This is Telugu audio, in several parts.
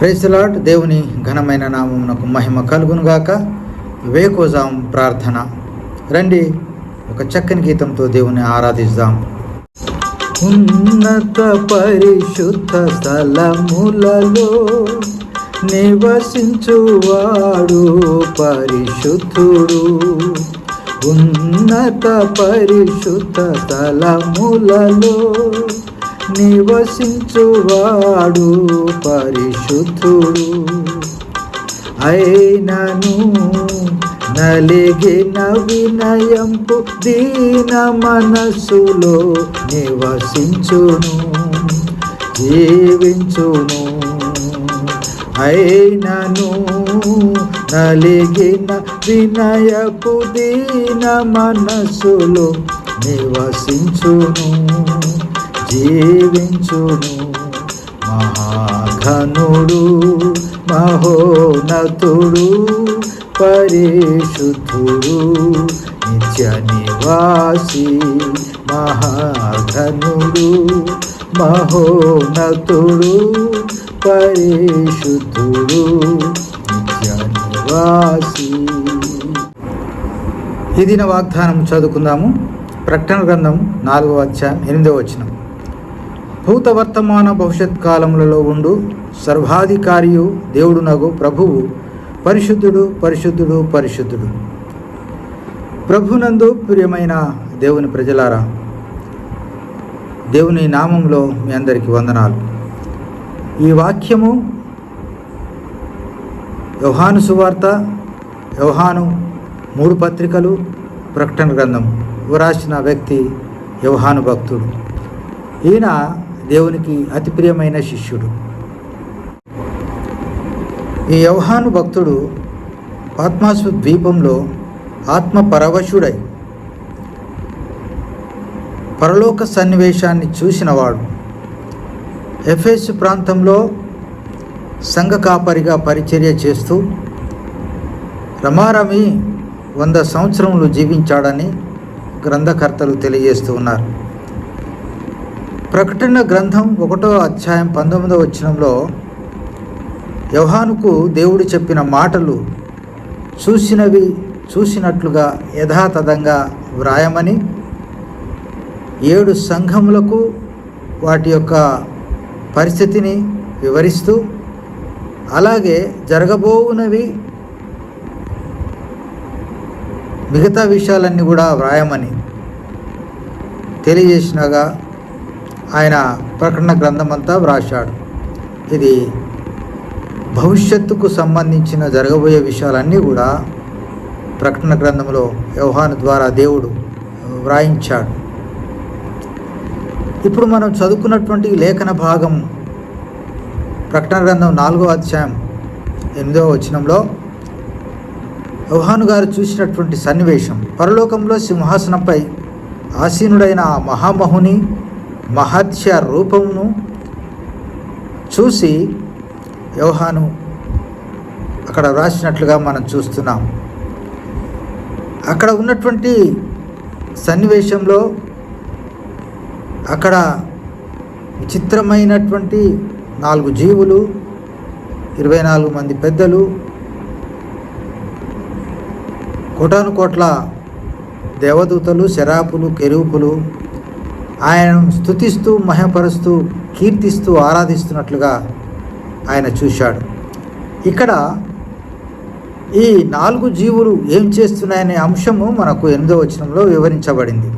ప్రైజ్లాడ్ దేవుని ఘనమైన నామమునకు మహిమ కలుగునుగాక వేకోజాం ప్రార్థన. రండి ఒక చక్కని గీతంతో దేవుని ఆరాధిద్దాం. ఉన్నత పరిశుద్ధ స్థలములలో నివసించువాడు పరిశుద్ధుడు. ఉన్నత పరిశుద్ధ స్థలములలో నివసించువాడు పరిశుద్ధుడు. అయినను నలిగిన వినయంపు దీన మనసులో నివసించును జీవించును. అయినను నలిగిన వినయపు దీన మనసులో నివసించును. జీవించును మహాఘనుడు మహోనతుడు పరిశుద్ధుడు నిత్య నివాసి మహాఘనుడు మహోనతుడు పరిశుద్ధుడు నిత్య నివాసి. ఈ దిన వాగ్దానం చదువుకుందాము. ప్రకటన గ్రంథం నాలుగో అధ్యాయం ఎనిమిదో వచ్చినాం భూత వర్తమాన భవిష్యత్ కాలములలో ఉండు. సర్వాధికారియు దేవుడు నగు ప్రభువు. పరిశుద్ధుడు పరిశుద్ధుడు పరిశుద్ధుడు. ప్రభునందు ప్రియమైన దేవుని ప్రజలారా దేవుని నామంలో మీ అందరికీ వందనాలు. ఈ వాక్యము వ్యవహాను సువార్త వ్యవహాను మూడు పత్రికలు ప్రకటన గ్రంథం రాసిన వ్యక్తి వ్యవహాను భక్తుడు. ఈయన దేవునికి అతి ప్రియమైన శిష్యుడు. ఈ యవహాను భక్తుడు ఆత్మాసు ద్వీపంలో ఆత్మ పరవశుడై పరలోక సన్నివేశాన్ని చూసినవాడు ఎఫ్ఎస్ ప్రాంతంలో సంఘ కాపరిగా పరిచర్య చేస్తూ రమారమి వంద సంవత్సరములు జీవించాడని గ్రంథకర్తలు తెలియజేస్తూ ఉన్నారు. ప్రకటన గ్రంథం ఒకటో అధ్యాయం పంతొమ్మిదవ వచనంలో యోహానుకు దేవుడు చెప్పిన మాటలు చూసినవి చూసినట్లుగా యథాతథంగా వ్రాయమని ఏడు సంఘములకు వాటి యొక్క పరిస్థితిని వివరిస్తూ అలాగే జరగబోవునవి మిగతా విషయాలన్నీ కూడా వ్రాయమని తెలియజేసినగా ఆయన ప్రకటన గ్రంథం అంతా వ్రాశాడు. ఇది భవిష్యత్తుకు సంబంధించిన జరగబోయే విషయాలన్నీ కూడా ప్రకటన గ్రంథంలో వ్యవహాను ద్వారా దేవుడు వ్రాయించాడు. ఇప్పుడు మనం చదువుకున్నటువంటి లేఖన భాగం ప్రకటన గ్రంథం నాలుగో అధ్యాయం ఎనిమిదవ వచనంలో యోహాను గారు చూసినటువంటి సన్నివేశం. పరలోకంలో సింహాసనంపై ఆసీనుడైన ఆ మహామహుని మహత్య రూపమును చూసి యోహాను అక్కడ వ్రాసినట్లుగా మనం చూస్తున్నాం. అక్కడ ఉన్నటువంటి సన్నివేశంలో అక్కడ విచిత్రమైనటువంటి నాలుగు జీవులు ఇరవై నాలుగు మంది పెద్దలు కోటాను కోట్ల దేవదూతలు శరాపులు కెరూపులు ఆయనను స్థుతిస్తూ మహపరుస్తూ కీర్తిస్తూ ఆరాధిస్తున్నట్లుగా ఆయన చూశాడు. ఇక్కడ ఈ నాలుగు జీవులు ఏం చేస్తున్నాయనే అంశము మనకు ఎనిమిదో వచనంలో వివరించబడింది.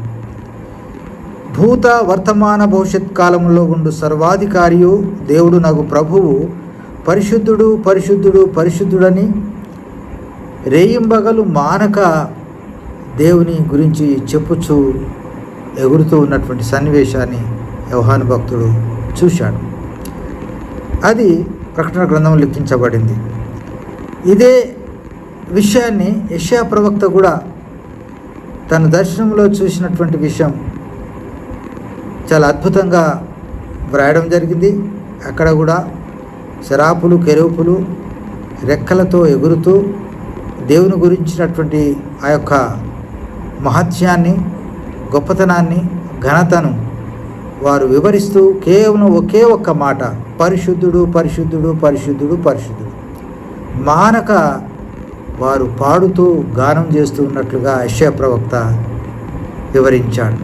భూత వర్తమాన భవిష్యత్ కాలంలో ఉండు సర్వాధికారియు దేవుడు నగు ప్రభువు పరిశుద్ధుడు పరిశుద్ధుడు పరిశుద్ధుడని రేయింబగలు మానక దేవుని గురించి చెప్పుచూ ఎగురుతూ ఉన్నటువంటి సన్నివేశాన్ని యోహాను భక్తుడు చూశాడు. అది ప్రకటన గ్రంథం లిఖించబడింది. ఇదే విషయాన్ని యష్యా ప్రవక్త కూడా తన దర్శనంలో చూసినటువంటి విషయం చాలా అద్భుతంగా వ్రాయడం జరిగింది. అక్కడ కూడా శరాపులు కెరూపులు రెక్కలతో ఎగురుతూ దేవుని గురించినటువంటి ఆ యొక్క మహత్యాన్ని గొప్పతనాన్ని ఘనతను వారు వివరిస్తూ కేవలం ఒకే ఒక్క మాట పరిశుద్ధుడు పరిశుద్ధుడు పరిశుద్ధుడు పరిశుద్ధుడు. మానక వారు పాడుతూ గానం చేస్తూ ఉన్నట్లుగా యెషయా ప్రవక్త వివరించాడు.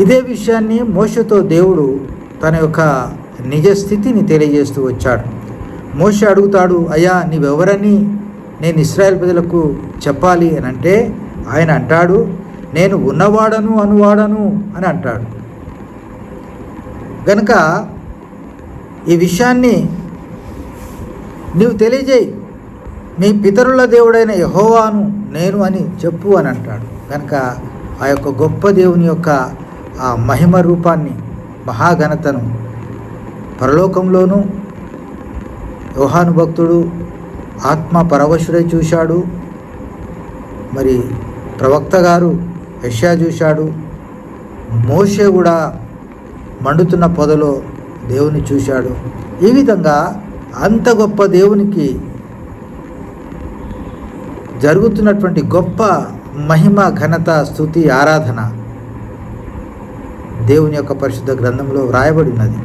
ఇదే విషయాన్ని మోషతో దేవుడు తన యొక్క నిజ స్థితిని తెలియజేస్తూ వచ్చాడు. మోష అడుగుతాడు అయ్యా నీవెవరని నేను ఇస్రాయల్ ప్రజలకు చెప్పాలి అని అంటే ఆయన అంటాడు నేను ఉన్నవాడను అనువాడను అని అంటాడు. గనుక ఈ విషయాన్ని నీవు తెలియజేయి. మీ పితరుల దేవుడైన యహోవాను నేను అని చెప్పు అని అంటాడు. కనుక ఆ యొక్క గొప్ప దేవుని యొక్క ఆ మహిమ రూపాన్ని మహాఘనతను పరలోకంలోనూ యోహాను భక్తుడు ఆత్మ పరవశుడై చూశాడు. మరి ప్రవక్త గారు యష్యా చూశాడు. మోషే కూడా మండుతున్న పొదలో దేవుని చూశాడు. ఈ విధంగా అంత గొప్ప దేవునికి జరుగుతున్నటువంటి గొప్ప మహిమ ఘనత స్థుతి ఆరాధన దేవుని యొక్క పరిశుద్ధ గ్రంథంలో వ్రాయబడి ఉన్నది.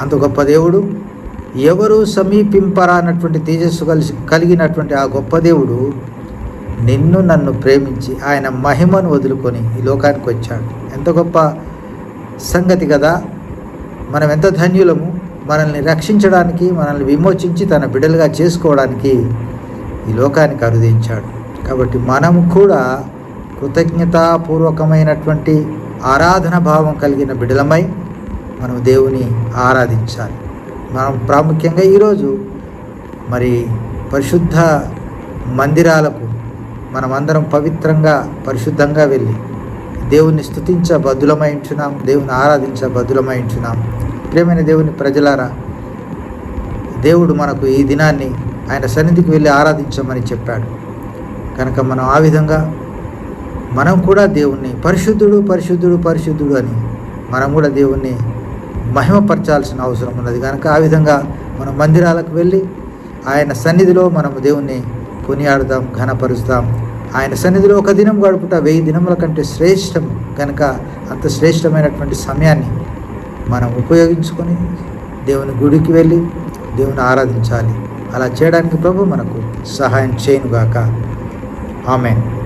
అంత గొప్ప దేవుడు ఎవరు సమీపింపరా అన్నటువంటి తేజస్సు కలిసి కలిగినటువంటి ఆ గొప్ప దేవుడు నిన్ను నన్ను ప్రేమించి ఆయన మహిమను వదులుకొని ఈ లోకానికి వచ్చాడు. ఎంత గొప్ప సంగతి కదా. మనం ఎంత ధన్యులము. మనల్ని రక్షించడానికి మనల్ని విమోచించి తన బిడ్డలుగా చేసుకోవడానికి ఈ లోకానికి అరుదించాడు కాబట్టి మనము కూడా కృతజ్ఞతాపూర్వకమైనటువంటి ఆరాధన భావం కలిగిన బిడలమై మనం దేవుని ఆరాధించాలి. మనం ప్రాముఖ్యంగా ఈరోజు మరి పరిశుద్ధ మందిరాలకు మనమందరం పవిత్రంగా పరిశుద్ధంగా వెళ్ళి దేవుని స్థుతించ బద్దులమై ఉంచున్నాం. దేవుని ఆరాధించ బద్దులమై ఉంచున్నాం. ప్రేమైన దేవుని ప్రజలారా దేవుడు మనకు ఈ దినాన్ని ఆయన సన్నిధికి వెళ్ళి ఆరాధించమని చెప్పాడు. కనుక మనం ఆ విధంగా మనం కూడా దేవుణ్ణి పరిశుద్ధుడు పరిశుద్ధుడు పరిశుద్ధుడు అని మనం కూడా దేవుణ్ణి మహిమపరచాల్సిన అవసరం ఉన్నది. కనుక ఆ విధంగా మనం మందిరాలకు వెళ్ళి ఆయన సన్నిధిలో మనం దేవుణ్ణి కొనియాడదాం ఘనపరుస్తాం. ఆయన సన్నిధిలో ఒక దినం గడుపుట వెయ్యి దినముల కంటే శ్రేష్టం. కనుక అంత శ్రేష్టమైనటువంటి సమయాన్ని మనం ఉపయోగించుకొని దేవుని గుడికి వెళ్ళి దేవుని ఆరాధించాలి. అలా చేయడానికి ప్రభు మనకు సహాయం చేయనుగాక. ఆమెన్.